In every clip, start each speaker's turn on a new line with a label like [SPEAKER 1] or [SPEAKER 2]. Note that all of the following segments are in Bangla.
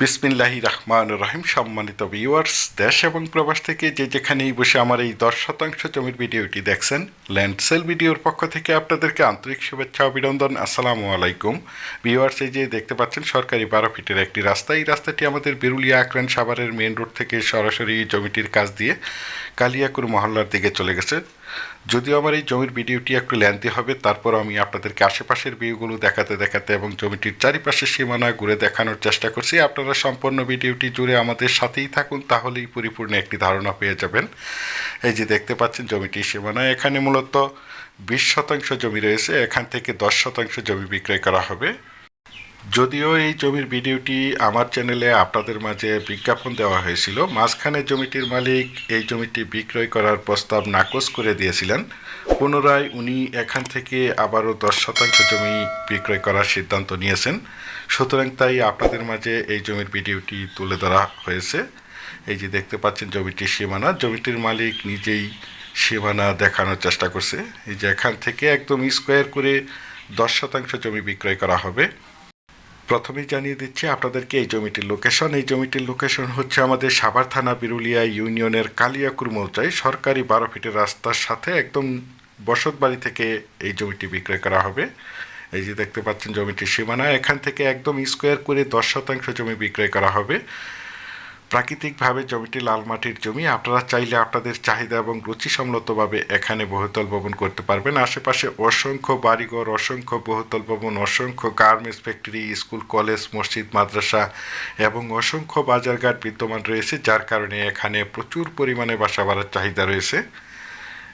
[SPEAKER 1] বিসমিল্লাহি রহমান রহিম, সম্মানিত ভিউয়ার্স দেশ এবং প্রবাস থেকে যে যেখানেই বসে আমার এই দশ শতাংশ জমির ভিডিওটি দেখছেন, ল্যান্ড সেল ভিডিওর পক্ষ থেকে আপনাদেরকে আন্তরিক শুভেচ্ছা, অভিনন্দন, আসসালামু আলাইকুম। ভিউয়ার্স এই যে দেখতে পাচ্ছেন, সরকারি বারো ফিটের একটি রাস্তা। এই রাস্তাটি আমাদের বিরুলিয়া আক্রান সাভারের মেন রোড থেকে সরাসরি জমিটির কাজ দিয়ে কালিয়াকুর মহল্লার দিকে চলে গেছে। যদিও আমার এই জমির ভিডিওটি একটু লেন্থি হবে তারপর আমি আপনাদেরকে আশেপাশের ভিউগুলো দেখাতে দেখাতে এবং জমিটির চারিপাশের সীমানা ঘুরে দেখানোর চেষ্টা করছি। আপনারা সম্পূর্ণ ভিডিওটি জুড়ে আমাদের সাথেই থাকুন, তাহলেই পরিপূর্ণ একটি ধারণা পেয়ে যাবেন। এই যে দেখতে পাচ্ছেন জমিটির সীমানা, এখানে মূলত বিশ শতাংশ জমি রয়েছে, এখান থেকে দশ শতাংশ জমি বিক্রয় করা হবে। যদিও এই জমির ভিডিওটি আমার চ্যানেলে আপনাদের মাঝে বিজ্ঞাপন দেওয়া হয়েছিল, মাঝখানে জমিটির মালিক এই জমিটি বিক্রয় করার প্রস্তাব নাকচ করে দিয়েছিলেন। পুনরায় উনি এখান থেকে আবারও দশ শতাংশ জমি বিক্রয় করার সিদ্ধান্ত নিয়েছেন। সুতরাং তাই আপনাদের মাঝে এই জমির ভিডিওটি তুলে ধরা হয়েছে। এই যে দেখতে পাচ্ছেন জমিটির সীমানা, জমিটির মালিক নিজেই সীমানা দেখানোর চেষ্টা করছে। এই যে এখান থেকে একদম স্কোয়ার করে দশ শতাংশ জমি বিক্রয় করা হবে। প্রথমেই জানিয়ে দিচ্ছি আপনাদেরকে এই জমিটির লোকেশন এই জমিটির লোকেশন হচ্ছে আমাদের সাভার থানা বিরুলিয়া ইউনিয়নের কালিয়াকুর মৌজায় সরকারি বারো ফিটের রাস্তার সাথে একদম বসত বাড়ি থেকে এই জমিটি বিক্রয় করা হবে। এই যে দেখতে পাচ্ছেন জমিটির সীমানা, এখান থেকে একদম স্কোয়ার করে দশ শতাংশ জমি বিক্রয় করা হবে। প্রাকৃতিকভাবে জমিটি লাল মাটির জমি। আপনারা চাইলে আপনাদের চাহিদা এবং রুচিসম্মতভাবে এখানে বহুতল ভবন করতে পারবেন। আশেপাশে অসংখ্য বাড়িঘর, অসংখ্য বহুতল ভবন, অসংখ্য গার্মেন্টস ফ্যাক্টরি, স্কুল, কলেজ, মসজিদ, মাদ্রাসা এবং অসংখ্য বাজারঘাট বিদ্যমান রয়েছে, যার কারণে এখানে প্রচুর পরিমাণে বাসা বাড়ার চাহিদা রয়েছে।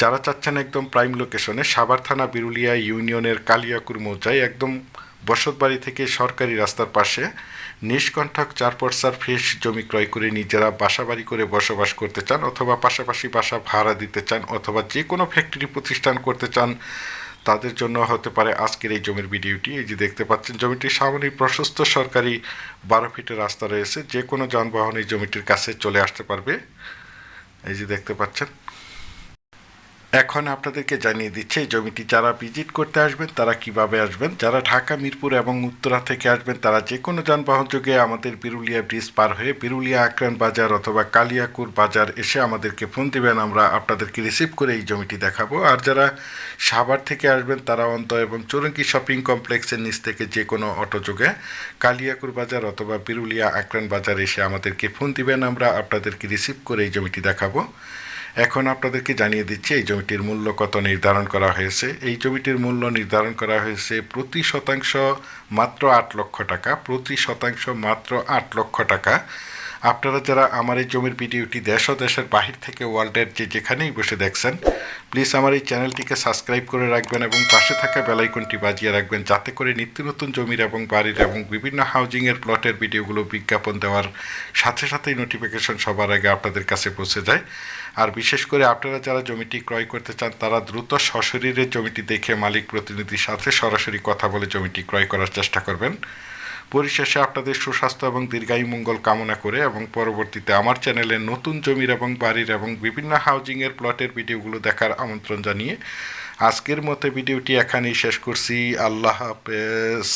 [SPEAKER 1] যারা চাচ্ছেন একদম প্রাইম লোকেশনে সাভার থানা বিরুলিয়া ইউনিয়নের কালিয়াকুর মৌজায় একদম বসতবাড়ি থেকে সরকারি রাস্তার পাশে নিষ্কণ্ঠক চার পর্সার ফ্রেশ জমি ক্রয় করে নিজেরা বাসা বাড়ি করে বসবাস করতে চান অথবা পাশাপাশি বাসা ভাড়া দিতে চান অথবা যে কোনো ফ্যাক্টরি প্রতিষ্ঠান করতে চান, তাদের জন্য হতে পারে আজকের এই জমির ভিডিওটি। এই যে দেখতে পাচ্ছেন, জমিটির সামনে প্রশস্ত সরকারি বারো ফিটের রাস্তা রয়েছে। যে কোনো যানবাহন এই জমিটির কাছে চলে আসতে পারবে। এই যে দেখতে পাচ্ছেন এখন আপনাদেরকে জানিয়ে দিচ্ছে জমিটি যারা ভিজিট করতে আসবেন, তারা কীভাবে আসবেন? যারা ঢাকা, মিরপুর এবং উত্তরা থেকে আসবেন, তারা যে কোনো যানবাহন যোগে আমাদের বিরুলিয়া ব্রিজ পার হয়ে বিরুলিয়া আক্রান বাজার অথবা কালিয়াকুর বাজার এসে আমাদেরকে ফোন দিবেন, আমরা আপনাদেরকে রিসিভ করে এই জমিটি দেখাবো। আর যারা সাভার থেকে আসবেন, তারা অন্ত এবং চৌরঙ্গি শপিং কমপ্লেক্সের নিচ থেকে যে কোনো অটো যোগে কালিয়াকুর বাজার অথবা বিরুলিয়া আক্রান বাজার এসে আমাদেরকে ফোন দিবেন, আমরা আপনাদেরকে রিসিভ করে এই জমিটি দেখাবো। এখন আপনাদেরকে জানিয়ে দিচ্ছি, এই জমিটির মূল্য কত নির্ধারণ করা হয়েছে? এই জমিটির মূল্য নির্ধারণ করা হয়েছে প্রতি শতাংশ মাত্র আট লক্ষ টাকা, প্রতি শতাংশ মাত্র আট লক্ষ টাকা। আপনারা যারা আমার এই জমির ভিডিওটি দেশ ও দেশের বাহির থেকে ওয়ার্ল্ডের যে যেখানেই বসে দেখছেন, প্লিজ আমার এই চ্যানেলটিকে সাবস্ক্রাইব করে রাখবেন এবং পাশে থাকা বেলাইকনটি বাজিয়ে রাখবেন, যাতে করে নিত্য নতুন জমির এবং বাড়ির এবং বিভিন্ন হাউজিংয়ের প্লটের ভিডিওগুলো বিজ্ঞাপন দেওয়ার সাথে সাথেই নোটিফিকেশন সবার আগে আপনাদের কাছে পৌঁছে যায়। আর বিশেষ করে আপনারা যারা জমিটি ক্রয় করতে চান, তারা দ্রুত সশরীরে জমিটি দেখে মালিক প্রতিনিধির সাথে সরাসরি কথা বলে জমিটি ক্রয় করার চেষ্টা করবেন। পরিশেষে আপনাদের সুস্বাস্থ্য এবং দীর্ঘায়ু মঙ্গল কামনা করে এবং পরবর্তীতে আমার চ্যানেলে নতুন জমির এবং বাড়ির এবং বিভিন্ন হাউজিংয়ের প্লটের ভিডিওগুলো দেখার আমন্ত্রণ জানিয়ে আজকের মতো ভিডিওটি এখানেই শেষ করছি। আল্লাহ হাফেজ।